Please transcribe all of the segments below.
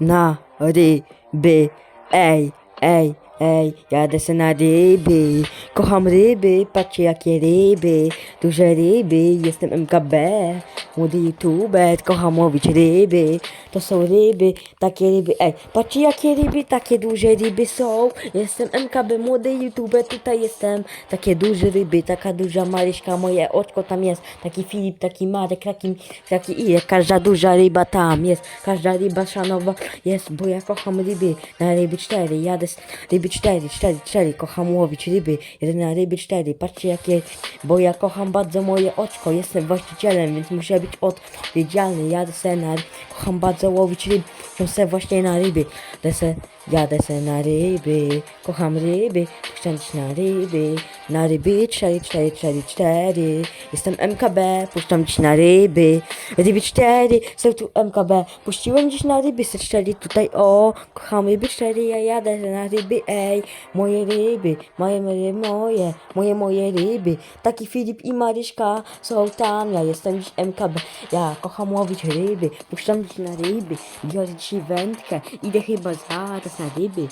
na ej, ej, jadę se na ryby, kocham ryby, patrzcie jakie ryby, duże ryby, jestem MKB, młody youtuber, kocham łowić ryby, to są ryby, takie ryby, ej, patrzcie jakie ryby, takie duże ryby są, jestem MKB, młody youtuber, tutaj jestem, takie duże ryby, taka duża Maryśka, moje oczko tam jest, taki Filip, taki Marek, taki, taki ile, każda duża ryba tam jest, każda ryba szanowa jest, bo ja kocham ryby, na ryby 4, jadę z ryby 4, 4, 4, kocham łowić ryby, jadę na ryby 4, patrzcie jakie, bo ja kocham bardzo moje oczko, jestem właścicielem, więc muszę być odpowiedzialny, jadę se na, kocham bardzo łowić ryby, jadę se właśnie na ryby, se, jadę se na ryby, kocham ryby, puszczam dziś na ryby, na ryby 4, 4, 4, 4, jestem MKB, puszczam dziś na ryby, ryby 4, są tu MKB, puściłem dziś na ryby, se 4 tutaj, o, kocham ryby 4, ja jadę na ryby, ej, moje ryby, moje, moje, moje, moje, moje ryby, taki Filip i Maryśka są tam, ja jestem dziś MKB, ja kocham łowić ryby, puszczam dziś na ryby, biorę dzisiaj wędkę, idę chyba zaraz na ryby,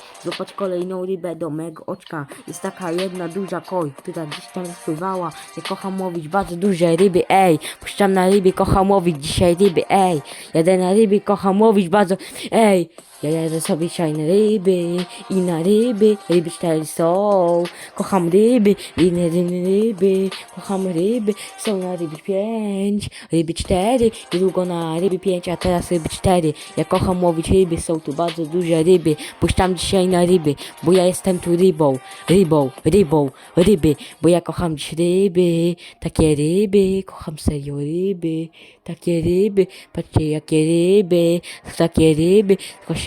kolejną rybę do mego oczka, jest taka jedna duża koj, która gdzieś tam spływała, ja kocham łowić bardzo duże ryby, ej, puszczam na ryby, kocham łowić dzisiaj ryby, ej, jadę na ryby, kocham łowić bardzo, ej, ja jadę sobie dzisiaj na ryby i na ryby, ryby cztery są, kocham ryby, inne ryby, kocham ryby, są na ryby pięć, ryby cztery, niedługo na ryby pięć, a teraz ryby cztery, ja kocham łowić ryby, są tu bardzo duże ryby, puszczam dzisiaj na ryby, bo ja jestem tu rybą, rybą, rybą, ryby, bo ja kocham dziś ryby, takie ryby, kocham serio ryby, takie ryby, patrzcie jakie ryby, takie ryby,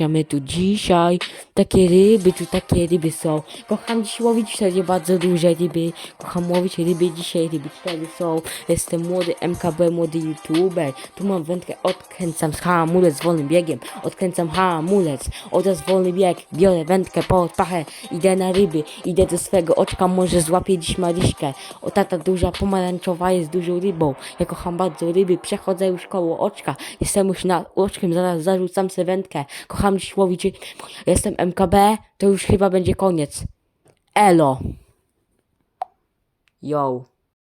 kochamy tu dzisiaj, takie ryby, tu takie ryby są, kocham dziś łowić serio bardzo duże ryby, kocham łowić ryby, dzisiaj ryby cztery są, jestem młody MKB, młody youtuber, tu mam wędkę, odkręcam z hamulec wolnym biegiem, odkręcam hamulec, oraz wolny bieg, biorę wędkę pod pachę, idę na ryby, idę do swego oczka, może złapię dziś Maryśkę, o tata duża pomarańczowa jest dużą rybą, ja kocham bardzo ryby, przechodzę już koło oczka, jestem już nad oczkiem, zaraz zarzucam sobie wędkę, kocham łowić, jestem MKB, to już chyba będzie koniec, elo, yo.